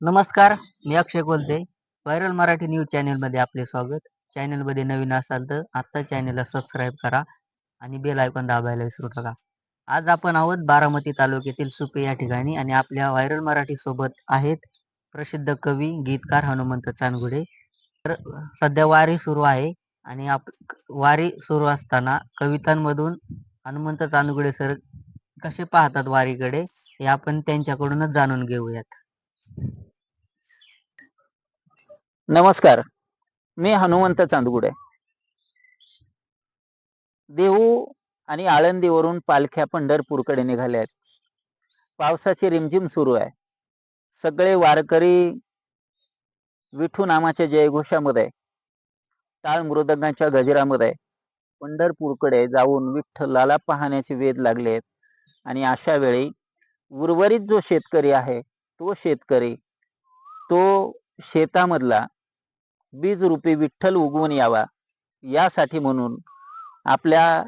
नमस्कार मी अक्षय बोलते viral Marathi news चॅनलमध्ये आपले स्वागत. चॅनलमध्ये नवीन असाल तर आत्ता चॅनलला सबस्क्राईब करा आणि बेल आयकॉन दाबायला विसरू नका. आज आपण आहोत बारामती तालुक्यातील सुपे या ठिकाणी आणि आपल्या व्हायरल मराठी सोबत आहेत प्रसिद्ध कवी गीतकार हनुमंत चांदगुडे. तर सध्या वारी सुरू आहे आणि आप वारी सुरू असताना कवितांमधून हनुमंत चांदगुडे सर कसे पाहतात वारीकडे हे आपण त्यांच्याकडूनच जाणून घेऊयात. नमस्कार. मी हनुमंत चांदगुडे. देहू आणि आळंदीवरून पालख्या पंढरपूरकडे निघाल्या आहेत. पावसाची रिमझिम सुरू आहे. सगळे वारकरी विठू नामाच्या जयघोषामध्ये टाळ मृदंगाच्या गजरामध्ये पंढरपूरकडे जाऊन विठ्ठलाला पाहण्याचे वेध लागले आहेत. आणि अशा वेळी उर्वरित जो शेतकरी आहे तो शेतकरी तो शेतामधला बीज रूपी विठ्ठल उगवून यावा. यासाठी म्हणून आपल्या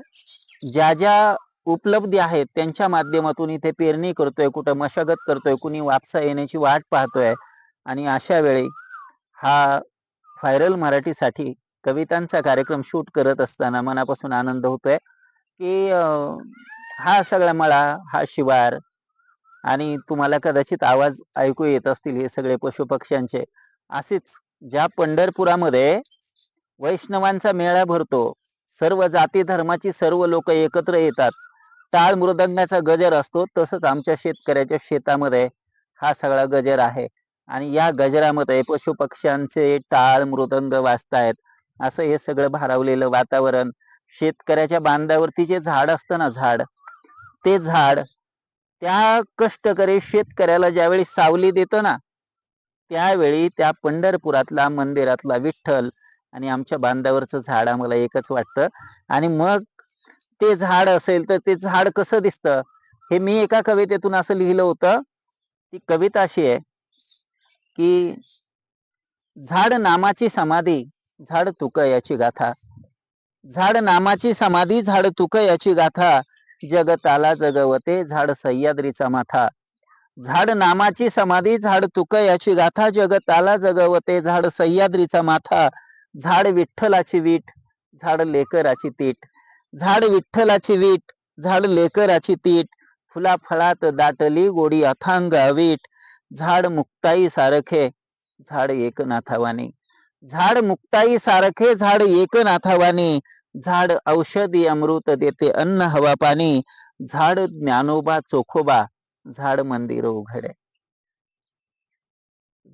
ज्या ज्या उपलब्धी आहेत त्यांच्या माध्यमातून इथे पेरणी करतोय कुठं मशागत करतोय कुणी वापसा येण्याची वाट पाहतोय आणि अशा वेळी हा व्हायरल मराठीसाठी कवितांचा कार्यक्रम शूट करत असताना मनापासून आनंद होतोय की हा सगळा मळा हा शिवार आणि तुम्हाला कदाचित आवाज ऐकू येत असतील हे सगळे पशुपक्ष्यांचे असेच ज्या पंढरपुरामध्ये वैष्णवांचा मेळा भरतो सर्व जाती धर्माची सर्व लोक एकत्र येतात. टाळ मृदंगाचा गजर असतो तसंच आमच्या शेतकऱ्याच्या शेतामध्ये हा सगळा गजर आहे. आणि या गजरामध्ये पशुपक्ष्यांचे टाळ मृदंग वाजतायत. असं हे सगळं भारावलेलं वातावरण शेतकऱ्याच्या बांधावरती जे झाड असतं ना झाड ते झाड त्या कष्टकरी शेतकऱ्याला ज्यावेळी सावली देतं ना त्यावेळी त्या पंढरपुरातला मंदिरातला विठ्ठल आणि आमच्या बांधावरचं झाड आम्हाला एकच वाटतं. आणि मग ते झाड असेल तर ते झाड कसं दिसतं? हे मी एका कवितेतून असं लिहिलं होतं. ती कविता अशी आहे की झाड नामाची समाधी झाड तुक याची गाथा. झाड नामाची समाधी झाड तुक याची गाथा. जगताला जगवते झाड सह्याद्रीचा माथा. झाड नामाची समाधी झाड तुक याची गाथा जगताला जगवते झाड सह्याद्रीचा माथा झाड विठ्ठलाची वीट झाड लेकराची तीट झाड विठ्ठलाची वीट झाड लेकराची तीट फुला फळात दाटली गोडी अथांग अवीट झाड मुक्ताई सारखे झाड एकनाथावानी झाड मुक्ताई सारखे झाड एकनाथावानी झाड औषधी अमृत देते अन्न हवा पाणी झाड ज्ञानोबा चोखोबा झाड मंदिर उघडे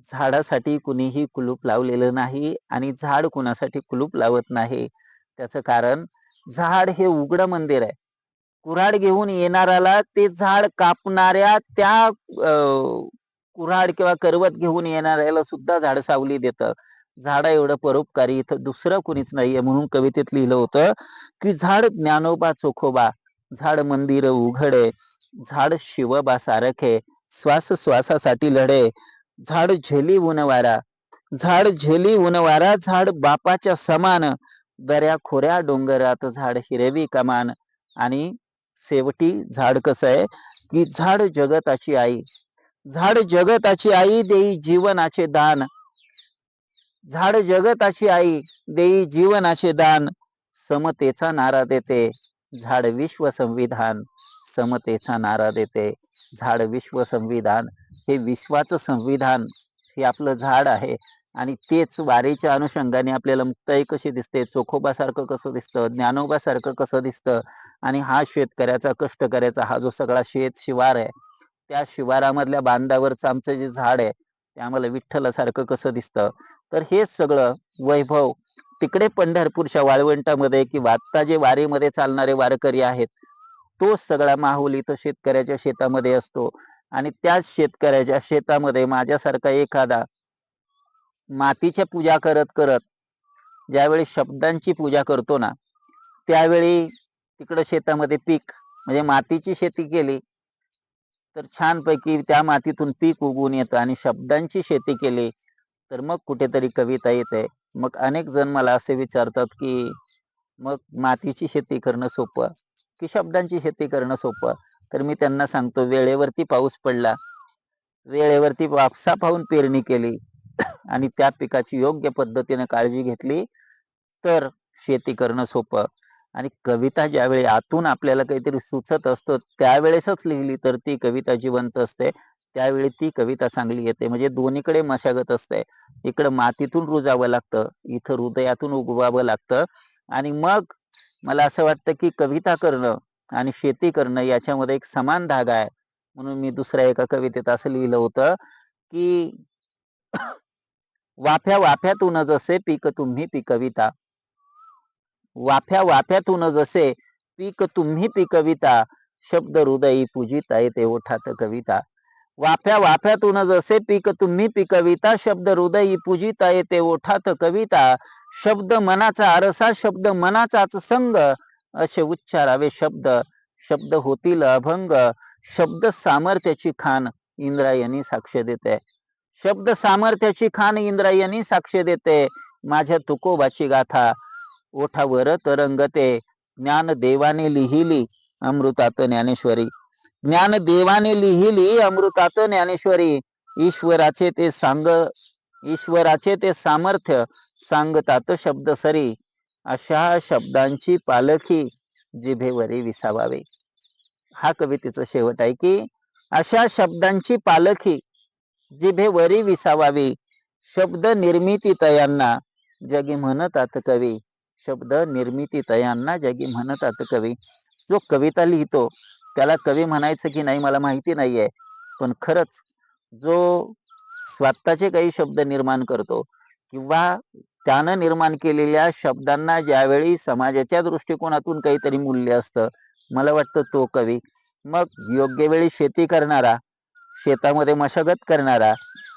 झाडासाठी कुणीही कुलूप लावलेलं नाही आणि झाड कुणासाठी कुलूप लावत नाही. त्याचं कारण झाड हे उघड मंदिर आहे. कुऱ्हाड घेऊन येणाऱ्याला ते झाड कापणाऱ्या त्या कुऱ्हाड किंवा करवत घेऊन येणाऱ्याला सुद्धा झाड सावली देतं. झाडा एवढं परोपकारी इथं दुसरं कुणीच नाहीये म्हणून कवितेत लिहिलं होतं की झाड ज्ञानोबा चोखोबा. झाड मंदिर उघडे. झाड शिवबा सारखे श्वास श्वासासाठी लढे. झाड झेली उनवारा. झाड झेली उनवारा झाड बापाच्या समान. दऱ्या खोऱ्या डोंगरात झाड हिरवी कमान. आणि शेवटी झाड कसं आहे? की झाड जगताची आई. झाड जगताची आई देई जीवनाचे दान. झाड जगताची आई देई जीवनाचे दान. समतेचा नारा देते. झाड विश्व संविधान. समतेचा नारा देते. झाड विश्व संविधान हे विश्वाचं संविधान हे आपलं झाड आहे. आणि तेच वारीच्या अनुषंगाने आपल्याला मुक्ताई कशी दिसते चोखोबासारखं कसं दिसतं ज्ञानोबासारखं कसं दिसतं आणि हा शेतकऱ्याचा कष्ट करायचा हा जो सगळा शेत शिवार आहे त्या शिवारामधल्या बांधावरचं आमचं जे झाड आहे ते आम्हाला विठ्ठलासारखं कसं दिसतं. तर हेच सगळं वैभव. तिकडे पंढरपूरच्या वाळवंटामध्ये किंवा आत्ता जे वारीमध्ये चालणारे वारकरी आहेत तोच सगळा माहोल इथं शेतकऱ्याच्या शेतामध्ये असतो. आणि त्याच शेतकऱ्याच्या शेतामध्ये माझ्यासारखा एखादा मातीच्या पूजा करत करत ज्यावेळी शब्दांची पूजा करतो ना त्यावेळी तिकडं शेतामध्ये पीक म्हणजे मातीची शेती केली तर छानपैकी त्या मातीतून पीक उगवून येतं आणि शब्दांची शेती केली तर मग कुठेतरी कविता येते. मग अनेक जण मला असे विचारतात की मग मातीची शेती करणं सोपं? की शब्दांची शेती करणं सोपं. तर मी त्यांना सांगतो वेळेवरती पाऊस पडला. वेळेवरती वापसा पाहून पेरणी केली. आणि त्या पिकाची योग्य पद्धतीने काळजी घेतली. तर शेती करणं सोपं. आणि कविता ज्यावेळी आतून आपल्याला काहीतरी सुचत असतं त्यावेळेसच लिहिली तर ती कविता जिवंत असते. त्यावेळी ती कविता चांगली येते. म्हणजे दोन्हीकडे मशागत असते. इकडं मातीतून रुजावं लागतं. इथं हृदयातून उगवावं लागतं. आणि मग मला असं वाटतं की कविता करणं आणि शेती करणं याच्यामध्ये एक समान धागा आहे. म्हणून मी दुसऱ्या एका कवितेत असं लिहिलं होतं की वाफ्या वाफ्यातून जसे पीक तुम्ही पिकविता. वाफ्या वाफ्यातून जसे पीक तुम्ही पिकविता. शब्द हृदयी पूजिता येते ओठात कविता. वाफ्या वाफ्यातून जसे पीक तुम्ही पिकविता. शब्द हृदयी पूजिता येते ओठात कविता. शब्द मनाचा आरसा शब्द मनाचाच संग असे उच्चारावे शब्द. शब्द होतील अभंग शब्द सामर्थ्याची खान इंद्रायणी साक्ष देते. शब्द सामर्थ्याची खान इंद्रायणी साक्ष देते. माझ्या तुकोबाची गाथा ओठावर तरंगते. ज्ञान देवाने लिहिली अमृतात ज्ञानेश्वरी. ज्ञान देवाने लिहिली अमृतात ज्ञानेश्वरी. ईश्वराचे ते सांग ईश्वराचे ते सामर्थ्य सांगतात शब्द सरी अशा शब्दांची पालखी जिभेवरी विसावावे. हा कवितेचं शेवट आहे की अशा शब्दांची पालखी जिभेवरी विसावावी. शब्द निर्मिती तयांना जगी म्हणतात कवी. शब्द निर्मिती तयांना जगी म्हणतात कवी. जो कविता लिहितो त्याला कवी म्हणायचं की नाही मला माहिती नाहीये. पण खरंच जो स्वतःचे काही शब्द निर्माण करतो किंवा त्यानं निर्माण केलेल्या शब्दांना ज्यावेळी समाजाच्या दृष्टिकोनातून काहीतरी मूल्य असतं मला वाटतं तो कवी. मग योग्य वेळी शेती करणारा शेतामध्ये मशागत करणारा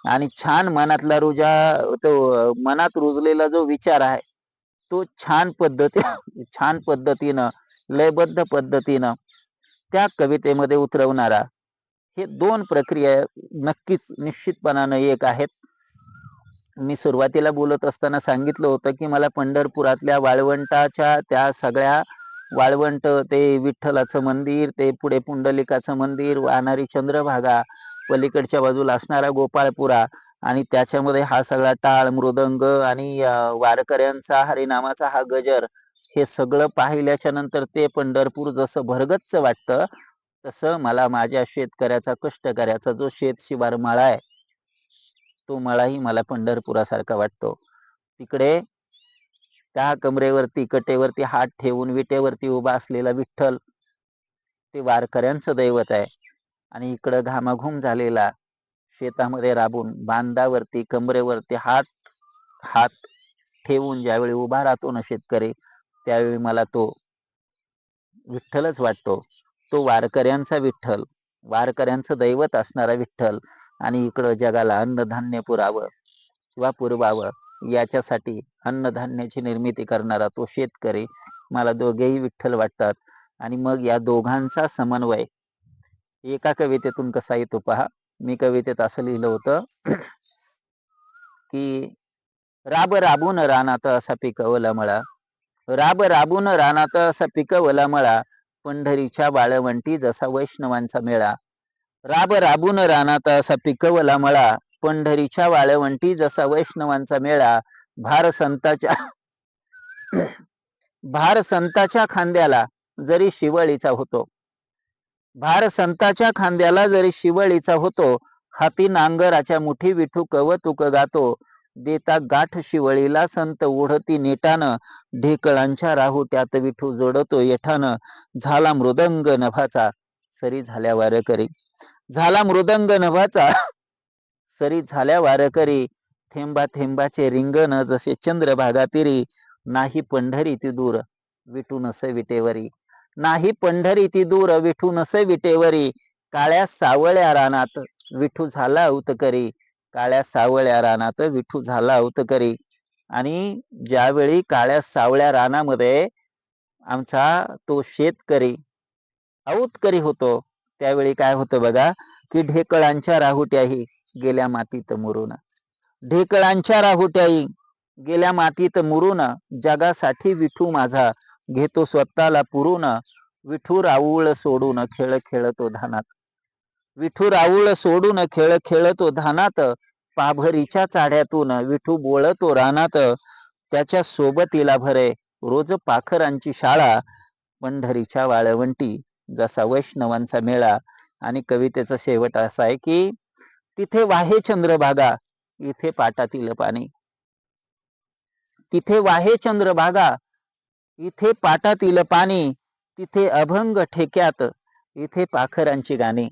आणि छान मनातला रुजा तो मनात रुजलेला जो विचार आहे तो छान पद्धती छान पद्धतीनं लयबद्ध पद्धतीनं त्या कवितेमध्ये उतरवणारा हे दोन प्रक्रिया नक्कीच निश्चितपणानं एक आहेत. मी सुरुवातीला बोलत असताना सांगितलं होतं की मला पंढरपुरातल्या वाळवंटाच्या त्या सगळ्या वाळवंट ते विठ्ठलाचं मंदिर ते पुढे पुंडलिकाचं मंदिर वाहणारी चंद्रभागा पलीकडच्या बाजूला असणारा गोपाळपुरा आणि त्याच्यामध्ये हा सगळा टाळ मृदंग आणि वारकऱ्यांचा हरिनामाचा हा गजर हे सगळं पाहिल्याच्या नंतर ते पंढरपूर जसं भरगच्च वाटतं तसं मला माझ्या शेतकऱ्याचा कष्टकऱ्याचा जो शेत शिवार मळा आहे तो मळाही मला पंढरपुरासारखा वाटतो. तिकडे त्या कमरेवरती कटेवरती हात ठेवून विटेवरती उभा असलेला विठ्ठल ते वारकऱ्यांचं दैवत आहे. आणि इकडं घामाघूम झालेला शेतामध्ये राबून बांधावरती कमरेवरती हात हात ठेवून ज्यावेळी उभा राहतो ना शेतकरी त्यावेळी मला तो विठ्ठलच वाटतो. तो वारकऱ्यांचा विठ्ठल वारकऱ्यांचं दैवत असणारा विठ्ठल आणि इकडं जगाला अन्नधान्य पुरावं किंवा पुरवावं याच्यासाठी अन्नधान्याची निर्मिती करणारा तो शेतकरी. मला दोघेही विठ्ठल वाटतात आणि मग या दोघांचा समन्वय. एका कवितेतून कसा येतो पहा. मी कवितेत असं लिहिलं होतं की राब राबून रानात असा पिकवला मळा. राब राबून रानात असा पिकवला मळा. पंढरीच्या बाळवंटी जसा वैष्णवांचा मेळा. राब राबून रानाता असा पिकवला मळा. पंढरीच्या वाळवंटी जसा वैष्णवांचा मेळा. भार संताच्या भार संताच्या खांद्याला जरी शिवळीचा होतो. भार संताच्या खांद्याला जरी शिवळीचा होतो. हाती नांगराच्या मुठी विठू कवतुक गातो. देता गाठ शिवळीला संत ओढती नेटानं ढेकळांच्या राहू त्यात विठू जोडतो येठानं. झाला मृदंग नभाचा सरी झाल्या वारकरी. झाला मृदंग नभाचा सरी झाल्या वारकरी. थेंबा थेंबाचे रिंगण जसे चंद्र भागातिरी. नाही पंढरी ती दूर विठू नसे विटेवरी. नाही पंढरी ती दूर विठू नसे विटेवरी. काळ्या सावळ्या रानात विठू झाला उतकरी. काळ्या सावळ्या रानात विठू झाला उतकरी आणि ज्यावेळी काळ्या सावळ्या रानामध्ये आमचा तो शेतकरी औतकरी होतो त्यावेळी काय होतं बघा की ढेकळांच्या राहुट्याही गेल्या मातीत मुरून. ढेकळांच्या राहुट्याही गेल्या मातीत मुरून. जगासाठी विठू माझा घेतो स्वतःला पुरून. विठू राऊळ सोडून खेळ खेळतो धानात. विठू राऊळ सोडून खेळ खेळतो धानात पाभरीच्या चाढ्यातून विठू बोळतो रानात. त्याच्या सोबतीला भरे रोज पाखरांची शाळा पंढरीच्या वाळवंटी जसा वैष्णवांचा मेळा आणि कवितेचा शेवट असा आहे की तिथे वाहे चंद्रभागा इथे पाटातील पाणी. तिथे वाहे चंद्रभागा इथे पाटातील पाणी तिथे अभंग ठेक्यात इथे पाखरांची गाणी.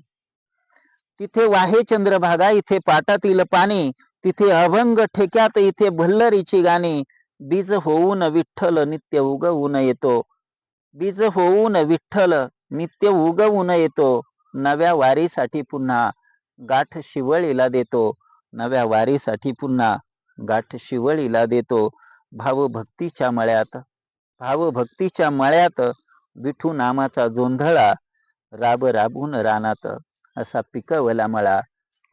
तिथे वाहे चंद्रभागा इथे पाटातील पाणी तिथे अभंग ठेक्यात इथे भल्लरीची गाणी. बीज होऊन विठ्ठल नित्य उगवून येतो. बीज होऊन विठ्ठल नित्य उगवून येतो. नव्या वारीसाठी पुन्हा गाठ शिवळीला देतो. नव्या वारीसाठी पुन्हा गाठ शिवळीला देतो. भावभक्तीच्या मळ्यात भावभक्तीच्या मळ्यात विठू नामाचा जोंधळा राब राबून रानात असा पिकवला मळा.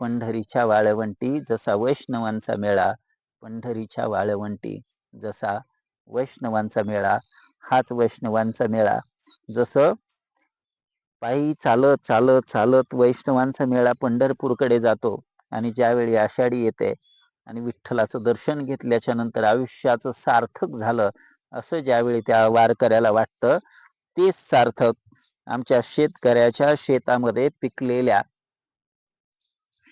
पंढरीच्या वाळवंटी जसा वैष्णवांचा मेळा. पंढरीच्या वाळवंटी जसा वैष्णवांचा मेळा. हाच वैष्णवांचा मेळा. जसं पायी चालत चालत चालत वैष्णवांचा मेळा पंढरपूरकडे जातो आणि ज्यावेळी आषाढी येते आणि विठ्ठलाचं दर्शन घेतल्याच्या नंतर आयुष्याचं सार्थक झालं असं ज्यावेळी त्या वारकऱ्याला वाटतं तेच सार्थक. आमच्या शेतकऱ्याच्या शेतामध्ये पिकलेल्या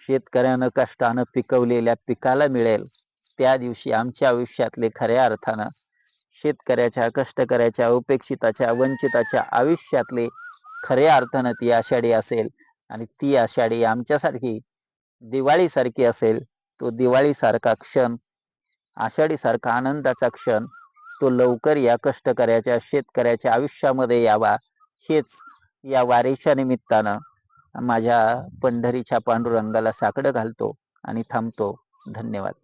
शेतकऱ्यानं कष्टानं पिकवलेल्या पिकाला मिळेल. त्या दिवशी आमच्या आयुष्यातले खऱ्या अर्थानं शेतकऱ्याच्या कष्टकऱ्याच्या उपेक्षिताच्या वंचिताच्या आयुष्यातले खऱ्या अर्थानं ती आषाढी असेल आणि ती आषाढी आमच्यासारखी दिवाळीसारखी असेल तो दिवाळीसारखा क्षण आषाढीसारखा आनंदाचा क्षण तो लवकर या कष्टकऱ्याच्या शेतकऱ्याच्या आयुष्यामध्ये यावा. हेच या वारीच्या निमित्तानं माझ्या पंढरीच्या पांडुरंगाला साकडं घालतो आणि थांबतो. धन्यवाद.